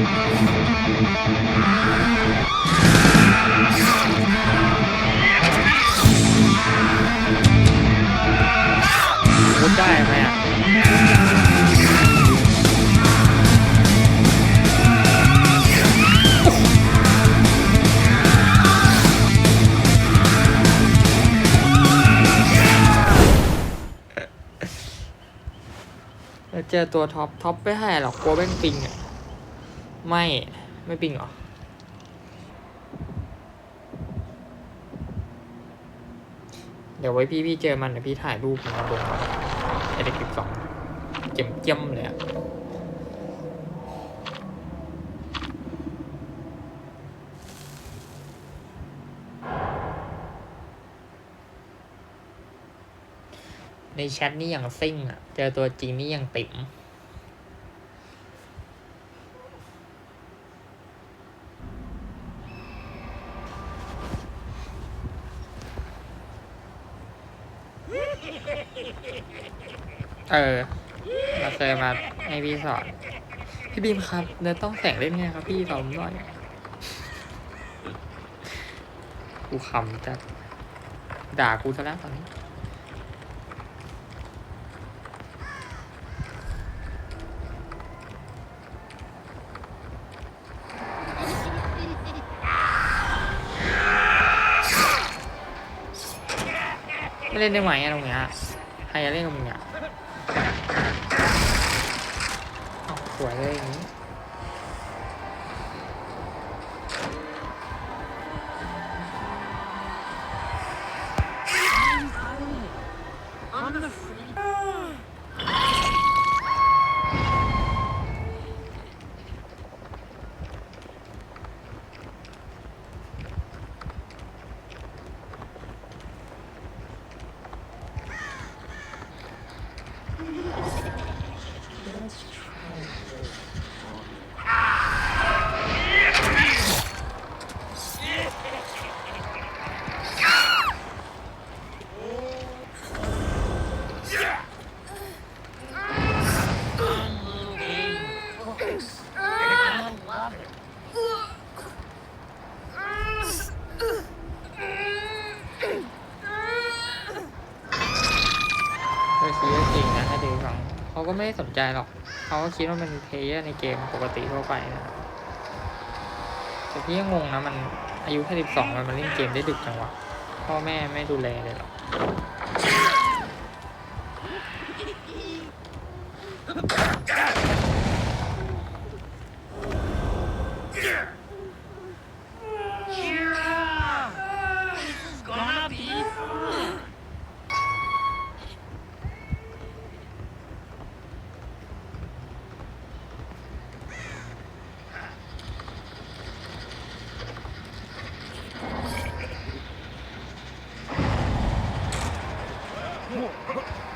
พูดได้ไหมอะเจอตัวท็อปท็อปไม่ให้หรอกกลัวแม่งปิงอะ ไม่ไม่ปิงเหรอเดี๋ยวไว้พี่พี่เจอมันเดี๋ยวพี่ถ่ายรูปมาลงไอเด็กสิบสองเจ็มเจียมเลยอะในแชทนี่อย่างซิ่งอะเจอตัวจริงนี่อย่างติ๋ม เออ เราเคยมาให้พี่สอน พี่บีมครับเนื้อต้องแสงเล่นไงครับพี่สอนผมหน่อยกูคำจัดด่ากูซะแล้วตอนนี้ ไม่ เล่นได้ไหมอะตรงเนี้ยใครจะเล่นกับมึงเนี้ยสวยเลยอย่างนี้ เขาก็ไม่ได้สนใจหรอก เขาก็คิดว่ามันเพลเยอร์ในเกมปกติทั่วไปนะแต่พี่ยังงงนะมันอายุแค่สิบสองมันมาเล่นเกมได้ดึกจังวะพ่อแม่ไม่ดูแลเลยหรอ ตั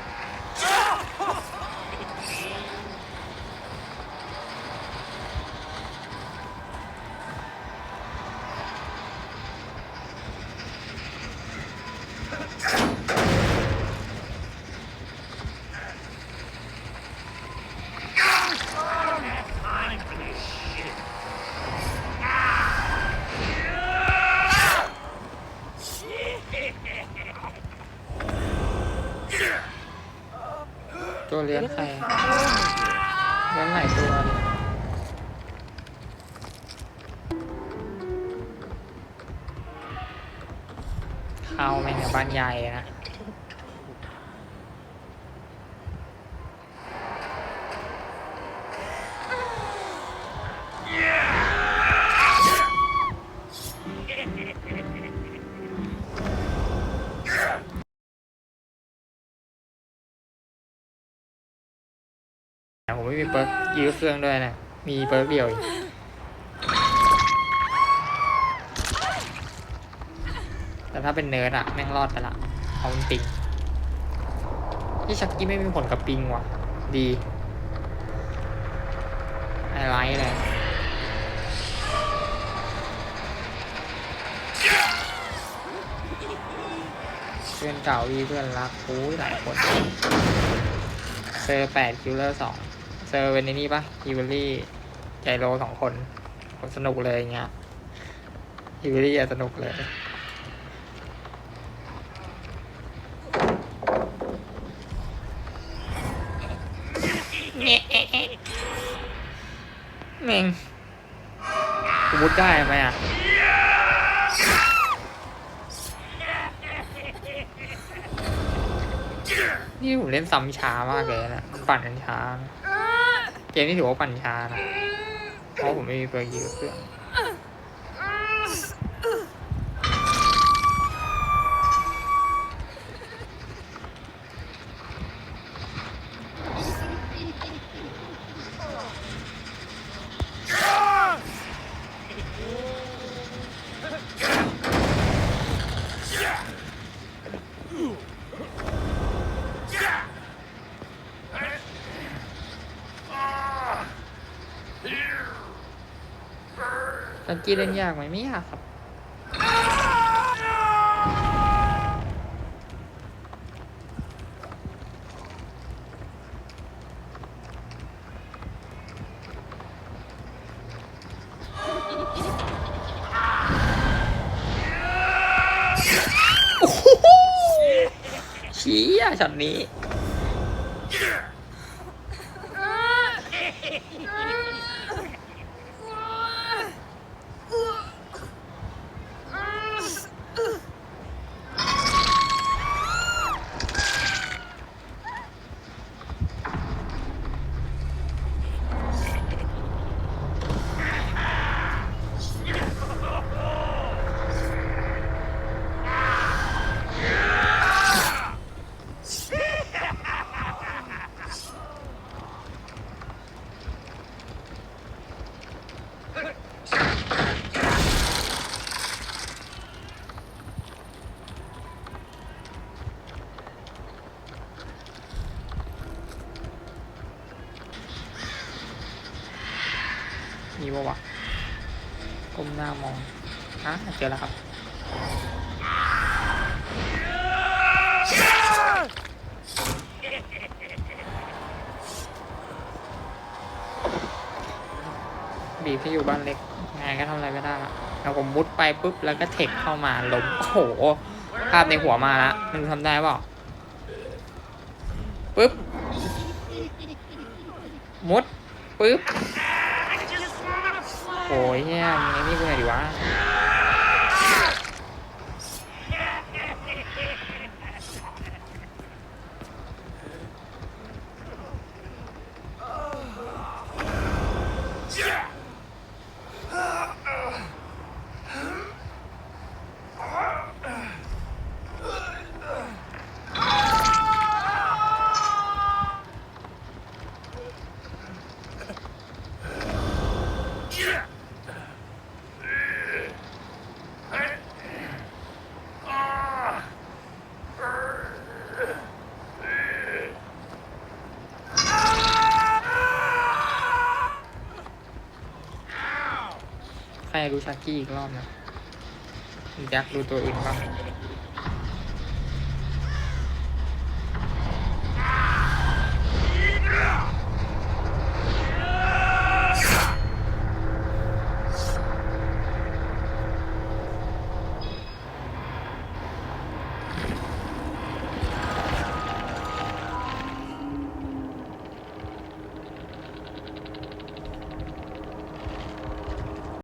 เลี้ยงใครเลี้ยงหลายตัวเลยเข้าแม่งกับบ้านใหญ่นะ ไม่มีเปิร์กยื้อเครื่องด้วยนะ มีเปิร์กเดียวแต่ถ้าเป็นเนิร์ดอะแม่งรอดไปละ เอาจริงที่ชักกี้ไม่มีผลกับปิงว่ะ ดีไฮไลท์เลยเพื่อนเก่าวีเพื่อนรักกูหลายคนเซอร์แปดคิวเลอร์สอง เซอร์เป็นในนี่ปะฮิวเวอรี่ใจโลสองคนผมสนุกเลยเงี้ยอยู่ที่สนุกเลยเมงกูมุดได้ไหมอะนี่ผมเล่นซ้ำช้ามากเลยนะปั่นกันช้านะ เกมนี้ถือว่าปั่นช้านะเพราะผมไม่มีเปลือกยีกับเครื่อง ตอนกี้เล่นยากไหมไม่ยากครับ โอ้โหชี้อะช็อตนี้ มีปะวะก้มหน้ามองอะเจอแล้วครับบีบที่อยู่บ้านเล็กไงก็ทำอะไรไม่ได้ละแล้วผมมุดไปปุ๊บแล้วก็เทคเข้ามาล้มโอ้โห ภาพในหัวมาละมันทำได้เปล่าปุ๊บมุดปุ๊บ โอ้ยเนี่ยมึงไอ้นี่กูไหนดีวะ รู้ชักกี้อีกรอบนะอยากดูตัวอื่นบ้าง